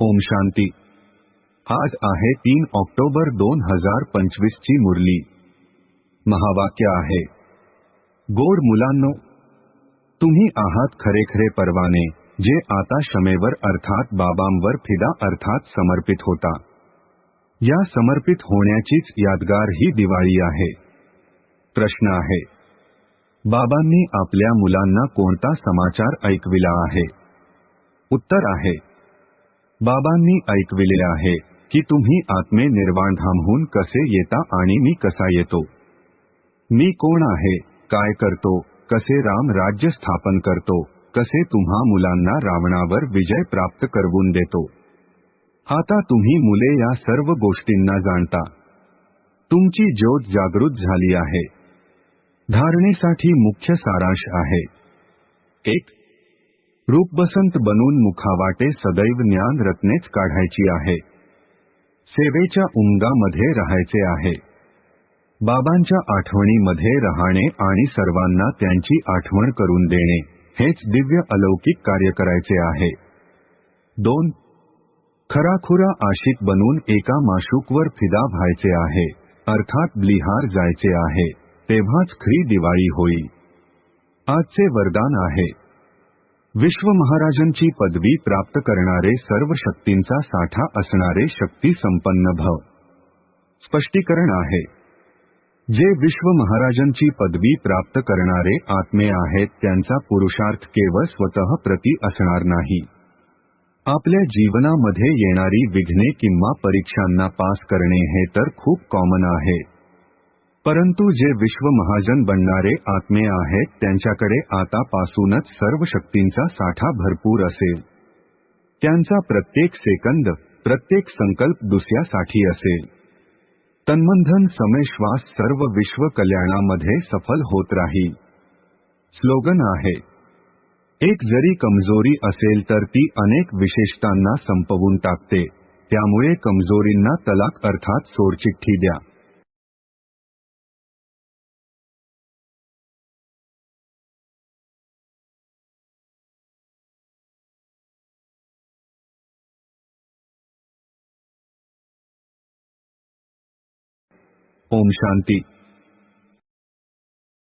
ओम शांती। आज आहे तीन ऑक्टोबर दोन हज़ार पंचवीस ची मुरली। महावाक्य आहे गोड मुलांनो, तुम्ही आहात खरेखरे परवाने, जे आता क्षमेवर अर्थात बाबांवर फिदा अर्थात समर्पित होता. या समर्पित होण्याचीच यादगार ही दिवाळी आहे. प्रश्न आहे, बाबांनी आपल्या मुलांना कोणता समाचार ऐकविला आहे? उत्तर आहे बाबांनी ऐकविले आहे की तुम्ही आत्मे निर्वाणधामहून कसे येता आणि मी कसा येतो? मी कोण आहे? काय करतो? कसे राम राज्य स्थापन करतो? कसे तुम्हा मुलांना रावणावर विजय प्राप्त करवून देतो? आता तुम्ही मुले या सर्व गोष्टींना जाणता. तुमची ज्योत जागृत झाली आहे. धारणेसाठी मुख्य सारांश आहे. एक रूपबसंत बनून मुखावाटे सदैव ज्ञान रत्नेच काढायची आहे. सेवेच्या उमगामध्ये राहायचे आहे. बाबांच्या आठवणीमध्ये राहणे आणि सर्वांना त्यांची आठवण करून देणे हेच दिव्य अलौकिक कार्य आहे. दोन, खराखुरा आशिक बनून एका माशूकवर फिदा व्हायचे आहे. अर्थात ब्लिहार जायचे आहे. तेव्हाच खरी होईल. आजचे वरदान आहे. विश्व महाराजांची पदवी प्राप्त करणारे सर्व शक्तींचा साठा असणारे शक्ती संपन्न भव. स्पष्टीकरण आहे. जे विश्व महाराजांची पदवी प्राप्त करणारे आत्मे आहेत, त्यांचा पुरुषार्थ केवळ स्वतः प्रती असणार नाही. आपल्या जीवनामध्ये येणारी विघ्ने किंवा परीक्षांना पास करणे हे तर खूप कॉमन आहे. परंतु जे विश्व महाजन बनणारे आत्मे आहेत, त्यांच्याकडे आतापासूनच सर्व शक्तींचा साठा भरपूर असेल. प्रत्येक सेकंद, प्रत्येक संकल्प दुसऱ्यासाठी असेल. तन्मंधन समय श्वास सर्व विश्व कल्याणामध्ये सफल होत राहील स्लोगन आहे, एक जरी कमज़ोरी असेल तर ती अनेक विशेषतांना संपवून टाकते. त्यामुळे तलाक अर्थात सोडचिठ्ठी द्या. ओम शांती।